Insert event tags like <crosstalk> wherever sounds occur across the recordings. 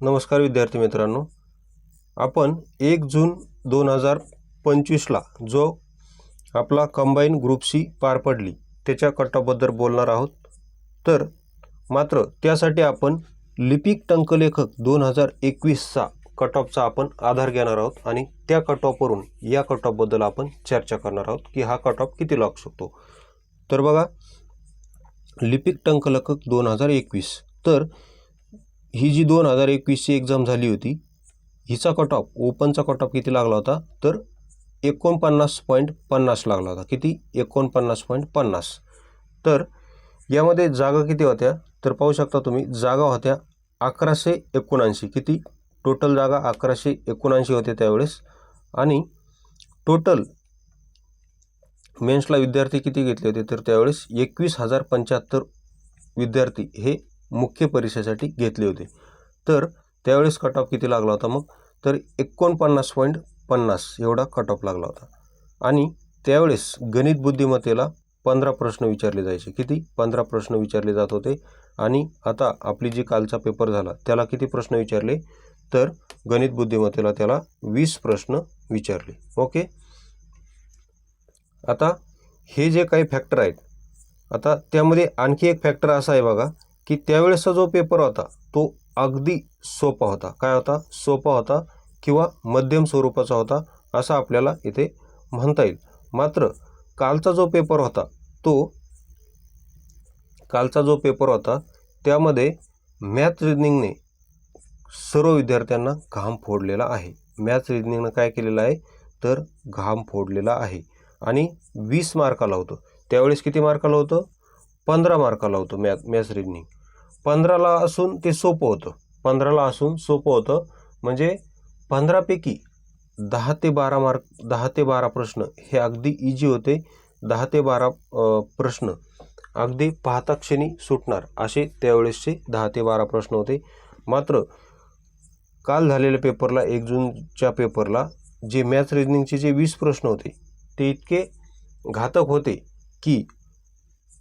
नमस्कार विद्यार्थी मित्रांनो. आपण एक जून दोन हजार पंचवीसला जो आपला कंबाईन ग्रुप सी पार पडली त्याच्या कटाबद्दल बोलणार आहोत. तर मात्र त्यासाठी आपण लिपिक टंकलेखक दोन हजार एकवीसचा कटऑफचा आपण आधार घेणार आहोत आणि त्या कटऑफवरून या कटऑफबद्दल आपण चर्चा करणार आहोत की हा कटऑफ किती लागू शकतो तर बघा लिपिक टंकलेखक दोन हजार एकवीस. तर ही जी दोन हजार एकवीसची एक्झाम झाली होती हिचा कट ऑफ ओपनचा कट ऑफ किती लागला होता? तर एकोणपन्नास पॉईंट पन्नास लागला होता. किती? एकोणपन्नास पॉईंट पन्नास. तर यामध्ये जागा किती होत्या? तर पाहू शकता तुम्ही जागा होत्या अकराशे एकोणऐंशी. किती? टोटल जागा अकराशे एकोणऐंशी होते त्यावेळेस. आणि टोटल मेन्सला विद्यार्थी किती घेतले होते? तर त्यावेळेस एकवीस हजार पंच्याहत्तर विद्यार्थी हे मुख्य परीक्षेसाठी घेतले होते. तर त्यावेळेस कट ऑफ किती लागला होता मग? तर एकोणपन्नास पॉईंट पन्नास एवढा कट ऑफ लागला होता. आणि त्यावेळेस गणित बुद्धिमत्तेला पंधरा प्रश्न विचारले जायचे. किती? पंधरा प्रश्न विचारले जात होते. आणि आता आपली जी कालचा पेपर झाला त्याला किती प्रश्न विचारले? तर गणित बुद्धिमत्तेला त्याला वीस प्रश्न विचारले. ओके आता हे जे काही फॅक्टर आहेत आता त्यामध्ये आणखी एक फॅक्टर असा आहे बघा. की त्यावेळेसचा जो पेपर होता तो अगदी सोपा होता. काय होता? सोपा होता किंवा मध्यम स्वरूपाचा होता असं आपल्याला इथे म्हणता येईल. मात्र कालचा जो पेपर होता तो कालचा जो पेपर होता त्यामध्ये मॅथ रिजनिंगने सर्व विद्यार्थ्यांना घाम फोडलेला आहे. मॅथ रिजनिंगनं काय केलेलं आहे? तर घाम फोडलेला आहे. आणि वीस मार्काला होतं. त्यावेळेस किती मार्काला होतं? पंधरा मार्काला होतं मॅथ मॅथ्स रिजनिंग. पंधराला असून ते सोपं होतं. पंधराला असून सोपं होतं. म्हणजे पंधरापैकी दहा ते बारा मार्क दहा ते बारा प्रश्न हे अगदी इजी होते. दहा ते बारा प्रश्न अगदी पाहता क्षणी सुटणार असे त्यावेळेसचे दहा ते बारा प्रश्न होते. मात्र काल झालेल्या पेपरला एक जूनच्या पेपरला जे मॅथ्स रिजनिंगचे जे वीस प्रश्न होते ते इतके घातक होते की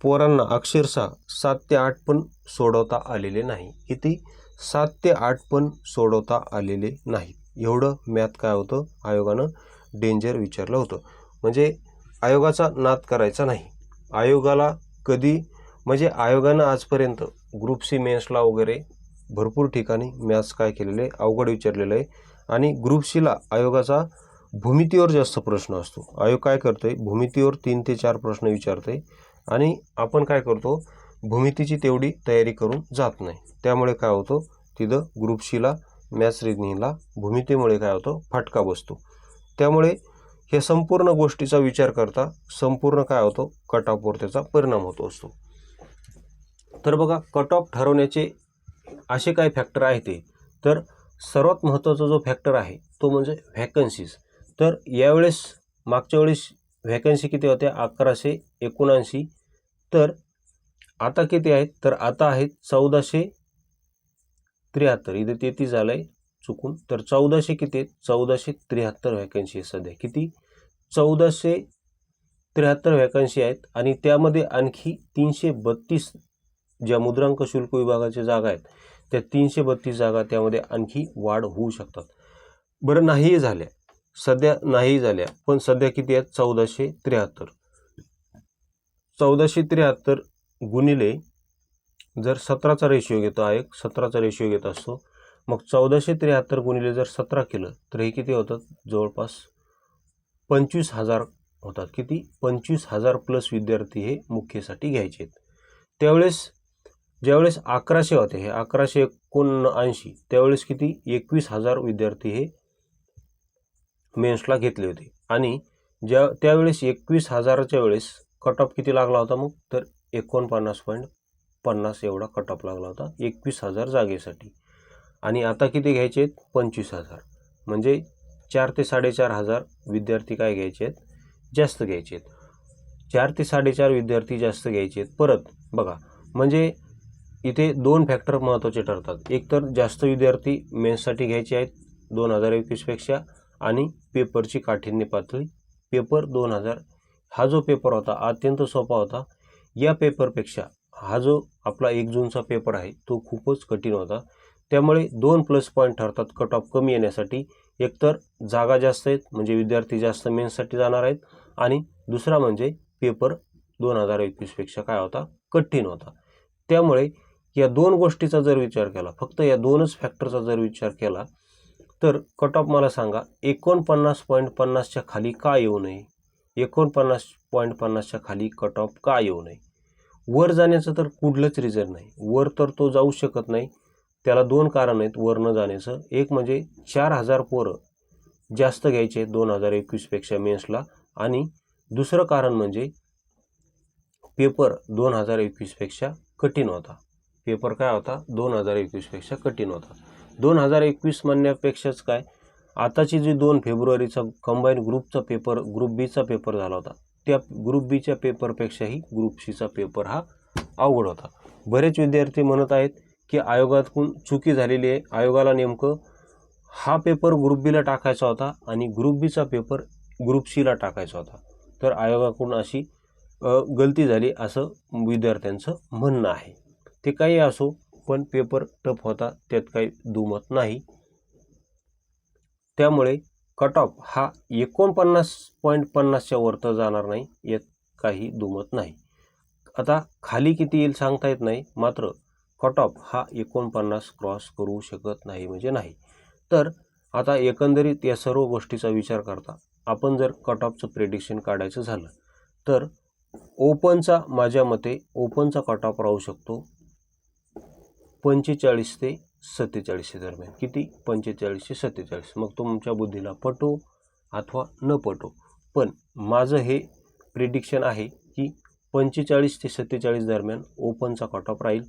पोरांना अक्षरशः सात ते आठ पण सोडवता आलेले नाही. किती? सात ते आठ पण सोडवता आलेले नाही. एवढं मॅथ काय होतं? आयोगानं डेंजर विचारलं होतं. म्हणजे आयोगाचा नाद करायचा नाही. आयोगाला कधी? म्हणजे आयोगानं आजपर्यंत ग्रुप सी मेन्सला वगैरे भरपूर ठिकाणी मॅथ्स काय केलेलं आहे अवघड विचारलेलं आहे. आणि ग्रुप सीला आयोगाचा भूमितीवर जास्त प्रश्न असतो. आयोग काय करतोय? भूमितीवर तीन ते चार प्रश्न विचारते आणि आपण काय करतो भूमितीची तेवढी तयारी करून जात नाही. त्यामुळे काय होतं तिथं ग्रुप सीला मॅथ्स रिजनिंगला भूमितीमुळे काय होतं फटका बसतो. त्यामुळे हे संपूर्ण गोष्टीचा विचार करता संपूर्ण काय होतो कट ऑफवर त्याचा परिणाम होतो असतो. तर बघा कट ऑफ ठरवण्याचे असे काय फॅक्टर आहे ते? तर सर्वात महत्त्वाचा जो फॅक्टर आहे तो म्हणजे व्हॅकन्सीज तर यावेळेस मागच्या वेळेस व्हॅकन्सी किती होत्या? अकराशे एकोणऐंशी. तर आता किती आहेत? तर आता आहेत चौदाशे त्र्याहत्तर. इथे तेहतीस झालं आहे चुकून. तर चौदाशे किती आहेत? चौदाशे त्र्याहत्तर व्हॅकन्सी आहे सध्या. किती? चौदाशे त्र्याहत्तर व्हॅकन्सी आहेत आणि त्यामध्ये आणखी तीनशे बत्तीस ज्या मुद्रांक शुल्क विभागाच्या जागा आहेत त्या तीनशे बत्तीस जागा त्यामध्ये आणखी वाढ होऊ शकतात. बरं नाहीही झाल्या. सध्या नाही झाल्या पण सध्या किती आहेत? चौदाशे त्र्याहत्तर. चौदाशे त्र्याहत्तर गुणिले जर सतराचा रेशिओ घेतो आयोग सतराचा रेशिओ घेत असतो मग चौदाशे त्र्याहत्तर गुणिले जर सतरा केलं तर हे किती होतात? जवळपास पंचवीस हजार होतात. किती? पंचवीस हजार प्लस विद्यार्थी हे मुख्यसाठी घ्यायचे आहेत. त्यावेळेस ज्यावेळेस अकराशे होते हे अकराशे एकोणऐंशी त्यावेळेस किती? एकवीस हजार विद्यार्थी हे मेन्सला घेतले होते. आणि ज्या त्यावेळेस एकवीस हजाराच्या वेळेस कट ऑफ किती लागला होता मग? तर एकोणपन्नास पॉईंट पन्नास एवढा कट ऑफ लागला होता. एकवीस हजार जागेसाठी. आणि आता किती घ्यायचे आहेत? पंचवीस हजार. म्हणजे चार ते साडेचार हजार विद्यार्थी काय घ्यायचे आहेत? जास्त घ्यायचे आहेत. चार ते साडेचार विद्यार्थी जास्त घ्यायचे आहेत. परत बघा म्हणजे इथे दोन फॅक्टर महत्त्वाचे ठरतात. एक तर जास्त विद्यार्थी मेन्ससाठी घ्यायचे आहेत दोन हजार एकवीसपेक्षा आणि पेपरची काठिण्य पातळी. पेपर दोन हजार हा जो पेपर होता अत्यंत सोपा होता. या पेपरपेक्षा हा जो आपला एक जूनचा पेपर आहे तो खूपच कठीण होता. त्यामुळे दोन प्लस पॉईंट ठरतात कट ऑफ कमी येण्यासाठी. एकतर जागा जास्त आहेत म्हणजे विद्यार्थी जास्त मेन्ससाठी जाणार आहेत. आणि दुसरा म्हणजे पेपर दोन हजार एकवीसपेक्षा काय होता कठीण होता. त्यामुळे या दोन गोष्टीचा जर विचार केला फक्त या दोनच फॅक्टरचा जर विचार केला तर कट ऑफ मला सांगा एकोणपन्नास पॉईंट पन्नासच्या खाली का येऊ नये? एकोणपन्नास पॉईंट पन्नासच्या खाली कट ऑफ का येऊ नये? वर जाण्याचं तर कुठलंच रिझन नाही. वर तर तो जाऊ शकत नाही. त्याला दोन कारण आहेत. वर न जाण्याचं. एक म्हणजे चार हजार पोरं जास्त घ्यायचे दोन हजार एकवीसपेक्षा मेन्सला. आणि दुसरं कारण म्हणजे पेपर दोन हजार एकवीसपेक्षा कठीण होता. पेपर काय होता? दोन हजार एकवीसपेक्षा कठीण होता. दोन हजार एकवीस म्हणण्यापेक्षाच काय? आताची जी दोन फेब्रुवारीचा कंबाईन ग्रुपचा पेपर ग्रुप बीचा पेपर झाला होता त्या ग्रुप बीच्या पेपरपेक्षाही ग्रुप सीचा पेपर हा अवघड होता. बरेच विद्यार्थी म्हणत आहेत की आयोगातून चुकी झालेली आहे. आयोगाला नेमकं हा पेपर ग्रुप बीला टाकायचा होता आणि ग्रुप बीचा पेपर ग्रुप सीला टाकायचा होता. तर आयोगाकडून अशी गलती झाली असं विद्यार्थ्यांचं म्हणणं आहे. ते काही असो पण पेपर टफ होता त्यात काही दुमत नाही. त्यामुळे कट ऑफ हा एकोणपन्नास पॉईंट पन्नासच्या वरतं जाणार नाही यात काही दुमत नाही. आता खाली किती येईल सांगता येत नाही मात्र कट ऑफ हा एकोणपन्नास क्रॉस करू शकत नाही म्हणजे नाही. तर आता एकंदरीत या सर्व गोष्टीचा विचार करता आपण जर कट ऑफचं प्रेडिक्शन काढायचं झालं तर ओपनचा माझ्या मते ओपनचा कट ऑफ राहू शकतो पंचेचाळीस ते सत्तेचाळीसशे दरम्यान. किती? पंचेचाळीसशे सत्तेचाळीस. मग तुमच्या बुद्धीला पटो अथवा न पटो. पण माझं हे प्रिडिक्शन आहे की पंचेचाळीस ते सत्तेचाळीस दरम्यान ओपनचा कट ऑफ राहील.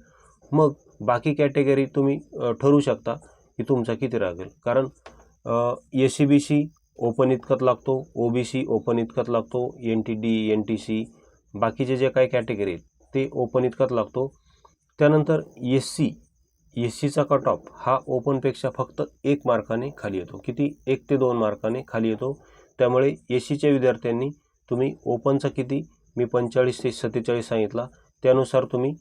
मग बाकी कॅटेगरी तुम्ही ठरवू शकता की तुमचा किती राहील कारण S C B C open इतकत लागतो ओ बी सी ओपन इतकत लागतो N T D N T C बाकीचे जे काही कॅटेगरी आहेत ते ओपन इतकत लागतो. त्यानंतर एस सी एस सीचा कट ऑफ हा ओपनपेक्षा फक्त एक मार्काने खाली येतो. किती? एक ते दोन मार्काने खाली येतो. त्यामुळे एस सीच्या विद्यार्थ्यांनी तुम्ही ओपनचा किती? मी पंचेचाळीस ते सत्तेचाळीस सांगितला. त्यानुसार तुम्ही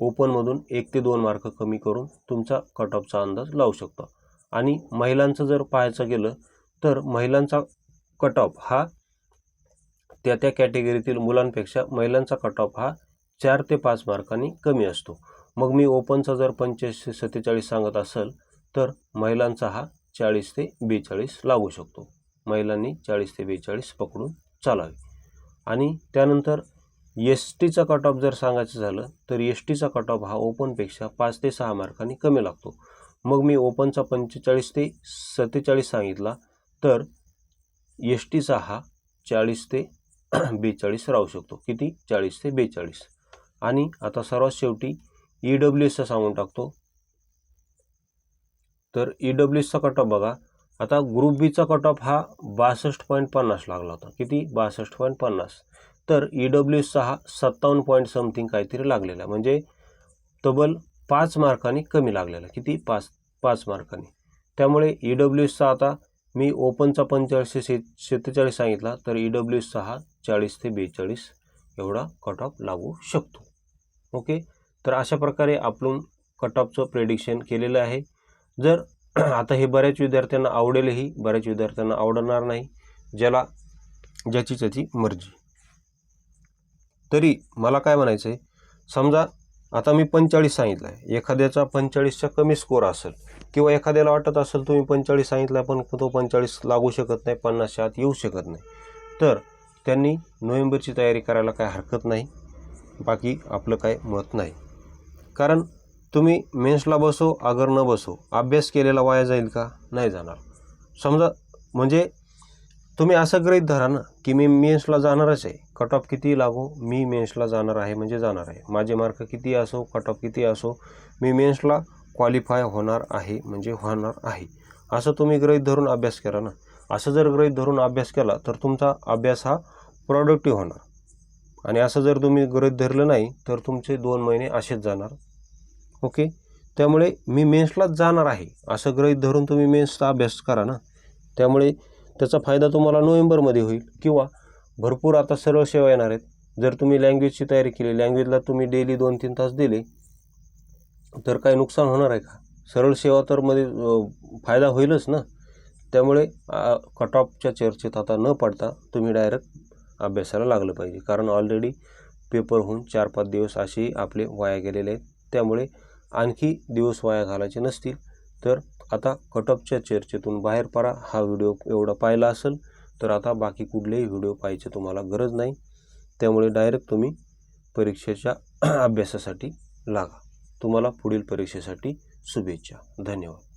ओपनमधून एक ते दोन मार्क कमी करून तुमचा कट ऑफचा अंदाज लावू शकता. आणि महिलांचं जर पाहायचं गेलं तर महिलांचा कट ऑफ हा त्या त्या कॅटेगरीतील मुलांपेक्षा महिलांचा कट ऑफ हा चार ते पाच मार्कांनी कमी असतो. मग मी ओपनचा जर पंचेचाळीस सत्तेचाळीस सांगत असेल तर महिलांचा हा चाळीस ते बेचाळीस लागू शकतो. महिलांनी चाळीस ते बेचाळीस पकडून चालावे. आणि त्यानंतर एस टीचा कट ऑफ जर सांगायचं झालं तर एस टीचा कट ऑफ हा ओपनपेक्षा पाच ते सहा मार्कांनी कमी लागतो. मग मी ओपनचा पंचेचाळीस ते सत्तेचाळीस सांगितला तर एस टीचा हा चाळीस ते बेचाळीस राहू शकतो. किती? चाळीस ते बेचाळीस. आणि आता सर्वात शेवटी ई डब्ल्यू एसचा सांगून टाकतो. तर ई डब्ल्यू एसचा कट ऑफ बघा. आता ग्रुप बीचा कट ऑफ हा बासष्ट पॉईंट पन्नास लागला होता. किती? बासष्ट पॉईंट पन्नास. तर ई डब्ल्यू एसचा हा सत्तावन्न पॉईंट समथिंग काहीतरी लागलेला. आहे. म्हणजे तब्बल पाच मार्कांनी कमी लागलेला. किती? पाच पाच मार्कांनी. त्यामुळे ई डब्ल्यू एसचा आता मी ओपनचा पंचेचाळीस ते सत्तेचाळीस सांगितला. तर ई डब्ल्यू एसचा हा चाळीस ते बेचाळीस एवढा कट ऑफ लागू शकतो. ओके? तर अशा प्रकारे आपण कट ऑफचं प्रेडिक्शन केलेलं आहे. जर <clears throat> आता हे बऱ्याच विद्यार्थ्यांना आवडेलही बऱ्याच विद्यार्थ्यांना आवडणार नाही ज्याला ज्याची त्याची मर्जी. तरी मला काय म्हणायचं आहे समजा आता मी पंचेचाळीस सांगितलं आहे एखाद्याचा पंचेचाळीसचा कमी स्कोर असेल किंवा एखाद्याला वाटत असेल तुम्ही पंचेचाळीस सांगितलं पण तो पंचेचाळीस लागू शकत नाही पन्नासच्या आत येऊ शकत नाही. तर त्यांनी नोव्हेंबरची तयारी करायला काय हरकत नाही बाकी आपलं काय मत नाही. कारण तुम्ही मेन्सला बसो अगर न बसो. अभ्यास केलेला वाया जाईल का? नाही जाणार. समजा म्हणजे तुम्ही असं गृहीत धरा ना की मी मेन्सला जाणारच आहे. कट ऑफ किती लागो मी मेन्सला जाणार आहे म्हणजे जाणार आहे. माझे मार्क किती असो कट ऑफ किती असो मी मेन्सला क्वालिफाय होणार आहे म्हणजे होणार आहे. असं तुम्ही गृहीत धरून अभ्यास करा ना. असं जर गृहीत धरून अभ्यास केला तर तुमचा अभ्यास हा प्रॉडक्टिव्ह होणार. आणि असं जर तुम्ही गृहीत धरलं नाही तर तुमचे दोन महिने असेच जाणार. ओके? त्यामुळे मी मेन्सलाच जाणार आहे. असं ग्रहित धरून तुम्ही मेन्सचा अभ्यास करा ना. त्यामुळे त्याचा फायदा तुम्हाला नोव्हेंबरमध्ये होईल. किंवा भरपूर आता सरळ सेवा येणार आहेत. जर तुम्ही लँग्वेजची तयारी केली लँग्वेजला तुम्ही डेली दोन तीन तास दिले तर काही नुकसान होणार आहे का? सरळ सेवा तर मध्ये फायदा होईलच ना. त्यामुळे कट ऑफच्या चर्चेत आता न पडता तुम्ही डायरेक्ट अभ्यासाला लागलं पाहिजे. कारण ऑलरेडी पेपर होऊन चार पाच दिवस असे आपले वाया गेलेले आहेत. त्यामुळे आणखी दिवस वाया घालायचे नसतील तर आता कटअपच्या चर्चेतून बाहेर पडा. हा व्हिडिओ एवढा पाहिला असेल तर आता बाकी कुठलेही व्हिडिओ पाहायचे तुम्हाला गरज नाही. त्यामुळे डायरेक्ट तुम्ही परीक्षेच्या अभ्यासासाठी लागा. तुम्हाला पुढील परीक्षेसाठी शुभेच्छा. धन्यवाद.